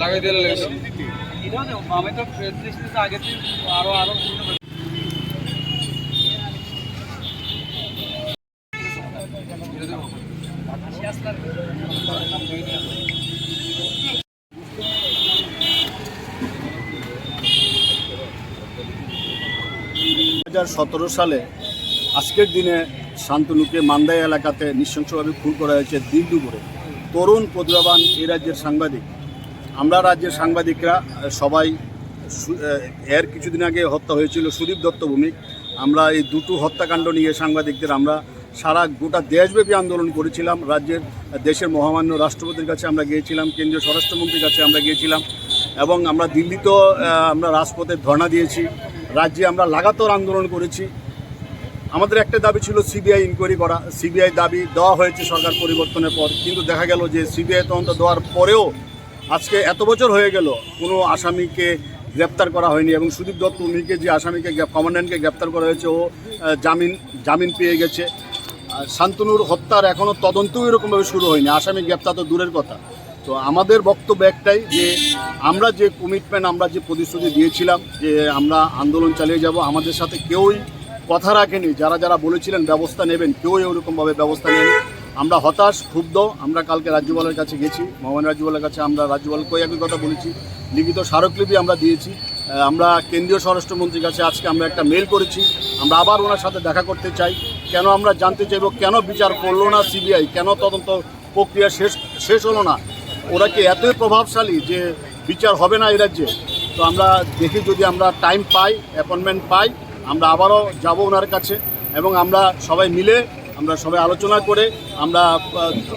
লাগাই সতেরো সালে আজকের দিনে শান্তনুকে মান্দাই এলাকাতে নৃশংসভাবে খুন করা হয়েছে দিন দুপুরে তরুণ প্রতিভাবান এই রাজ্যের সাংবাদিক। আমরা রাজ্যের সাংবাদিকরা, সবাই এর কিছুদিন আগে হত্যা হয়েছিল সুদীপ দত্ত ভৌমিক আমরা এই দুটো হত্যাকাণ্ড নিয়ে সাংবাদিকদের আমরা সারা গোটা দেশব্যাপী আন্দোলন করেছিলাম। রাজ্যের, দেশের মহামান্য রাষ্ট্রপতির কাছে আমরা গিয়েছিলাম, কেন্দ্রীয় স্বরাষ্ট্রমন্ত্রীর কাছে আমরা গিয়েছিলাম এবং আমরা দিল্লিতেও আমরা রাজপথে ধর্ণা দিয়েছি। রাজ্যে আমরা লাগাতার আন্দোলন করেছি। আমাদের একটা দাবি ছিল সিবিআই ইনকোয়ারি করা। সিবিআই দাবি দেওয়া হয়েছে সরকার পরিবর্তনের পর। কিন্তু দেখা গেল যে সিবিআই তদন্ত দেওয়ার পরেও আজকে এত বছর হয়ে গেল কোনো আসামিকে গ্রেপ্তার করা হয়নি এবং সুদীপ দত্ত উনিকে যে আসামিকে কমান্ড্যান্টকে গ্রেপ্তার করা হয়েছে, ও জামিন জামিন পেয়ে গেছে। শান্তনুর হত্যার এখনও তদন্তও এরকমভাবে শুরু হয়নি। আসামি গ্রেপ্তার তো দূরের কথা। তো আমাদের বক্তব্য একটাই যে আমরা যে কমিটমেন্ট আমরা যে প্রতিশ্রুতি দিয়েছিলাম যে আমরা আন্দোলন চালিয়ে যাব, আমাদের সাথে কেউই কথা রাখেনি, যারা যারা বলেছিলেন ব্যবস্থা নেবেন কেউই ওরকমভাবে ব্যবস্থা নেয়নি। আমরা হতাশ, ক্ষুব্ধ, আমরা কালকে রাজ্যপালের কাছে গেছি, মহামান্য রাজ্যপালের কাছে আমরা রাজ্যপালকে একই কথা বলেছি। লিখিত স্মারকলিপি আমরা দিয়েছি। আমরা কেন্দ্রীয় স্বরাষ্ট্রমন্ত্রীর কাছে আজকে আমরা একটা মেল করেছি। আমরা আবার ওনার সাথে দেখা করতে চাই। কেন আমরা জানতে চাইব, কেন বিচার করল না সিবিআই? কেন তদন্ত প্রক্রিয়া শেষ শেষ হলো না? ওরা কি এতই প্রভাবশালী যে বিচার হবে না এই রাজ্যে? তো আমরা দেখি যদি আমরা টাইম পাই অ্যাপয়েন্টমেন্ট পাই আমরা আবারও যাব ওনার কাছে এবং আমরা সবাই মিলে আমরা সবাই আলোচনা করে আমরা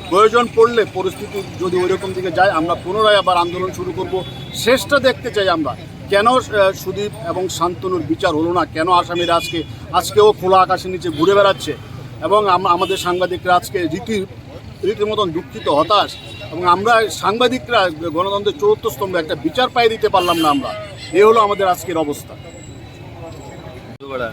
প্রয়োজন পড়লে পরিস্থিতি যদি ওই রকম দিকে যায়, আমরা পুনরায় আবার আন্দোলন শুরু করব। শেষটা দেখতে চাই আমরা। কেন সুদীপ এবং শান্তনুর বিচার হলো না? কেন আসামিরা আজকে, আজকেও খোলা আকাশের নিচে ঘুরে বেড়াচ্ছে? এবং আমাদের সাংবাদিকরা আজকে রীতি, রীতিমতন দুঃখিত, হতাশ। এবং আমরা সাংবাদিকরা, গণতন্ত্রের চতুর্থ স্তম্ভে একটা বিচার পাই দিতে পারলাম না আমরা। এ হলো আমাদের আজকের অবস্থা। కూడా